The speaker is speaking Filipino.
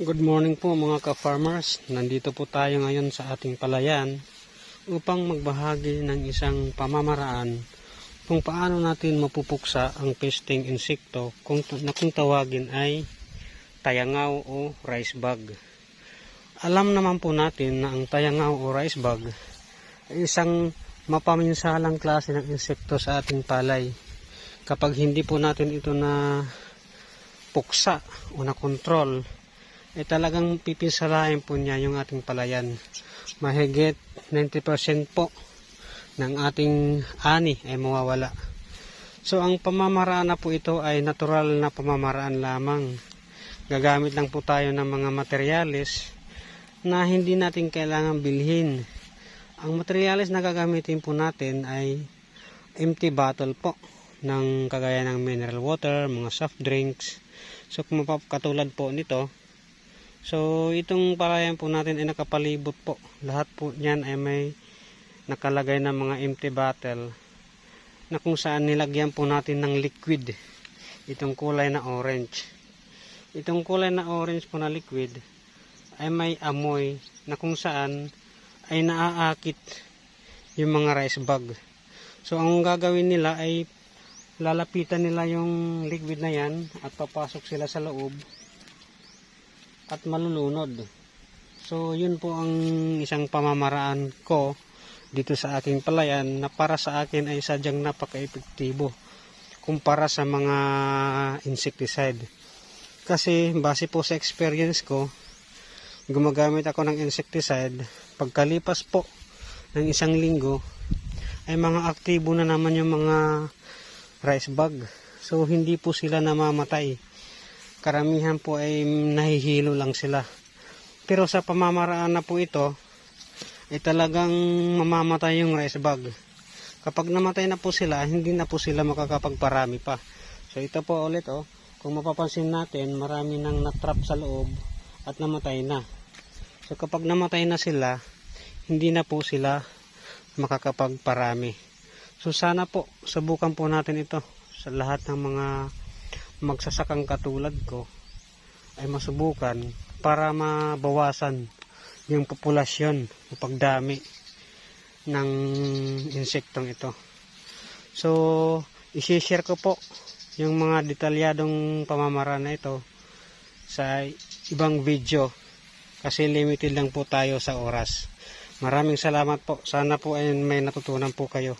Good morning po mga ka-farmers. Nandito po tayo ngayon sa ating palayan upang magbahagi ng isang pamamaraan kung paano natin mapupuksa ang pesting insekto kung, na kung tawagin ay tayangaw o rice bug. Alam naman po natin na ang tayangaw o rice bug ay isang mapaminsalang klase ng insekto sa ating palay. Kapag hindi po natin ito na puksa o na control eh talagang pipinsalain po niya yung ating palayan. Mahigit 90% po ng ating ani ay mawawala. So ang pamamaraan na po ito ay natural na pamamaraan lamang. Gagamit lang po tayo ng mga materyales na hindi natin kailangan bilhin. Ang materyales na gagamitin po natin ay empty bottle po ng kagaya ng mineral water, mga soft drinks. So kung katulad po nito, So, itong palayan po natin ay nakapalibot po. Lahat po niyan ay may nakalagay na mga empty bottle na kung saan nilagyan po natin ng liquid. Itong kulay na orange. Itong kulay na orange po na liquid ay may amoy na kung saan ay naaakit yung mga rice bug. So, ang gagawin nila ay lalapitan nila yung liquid na yan at papasok sila sa loob at malulunod. So, yun po ang isang pamamaraan ko dito sa aking palayan na para sa akin ay sadyang napaka-epektibo kumpara sa mga insecticide. Kasi base po sa experience ko, gumagamit ako ng insecticide, pagkalipas po ng isang linggo, ay mga aktibo na naman yung mga rice bug. So, hindi po sila namamatay karamihan po ay nahihilo lang sila. Pero sa pamamaraan na po ito, ay talagang mamamatay yung rice bug. Kapag namatay na po sila, hindi na po sila makakapagparami pa. So ito po ulit oh, kung mapapansin natin, marami nang natrap sa loob at namatay na. So kapag namatay na sila, hindi na po sila makakapagparami. So sana po, subukan po natin ito sa lahat ng mga magsasakang katulad ko ay masubukan para mabawasan yung populasyon o pagdami ng insektong ito. So, isi-share ko po yung mga detalyadong pamamaraan na ito sa ibang video kasi limited lang po tayo sa oras. Maraming salamat po. Sana po ay may natutunan po kayo.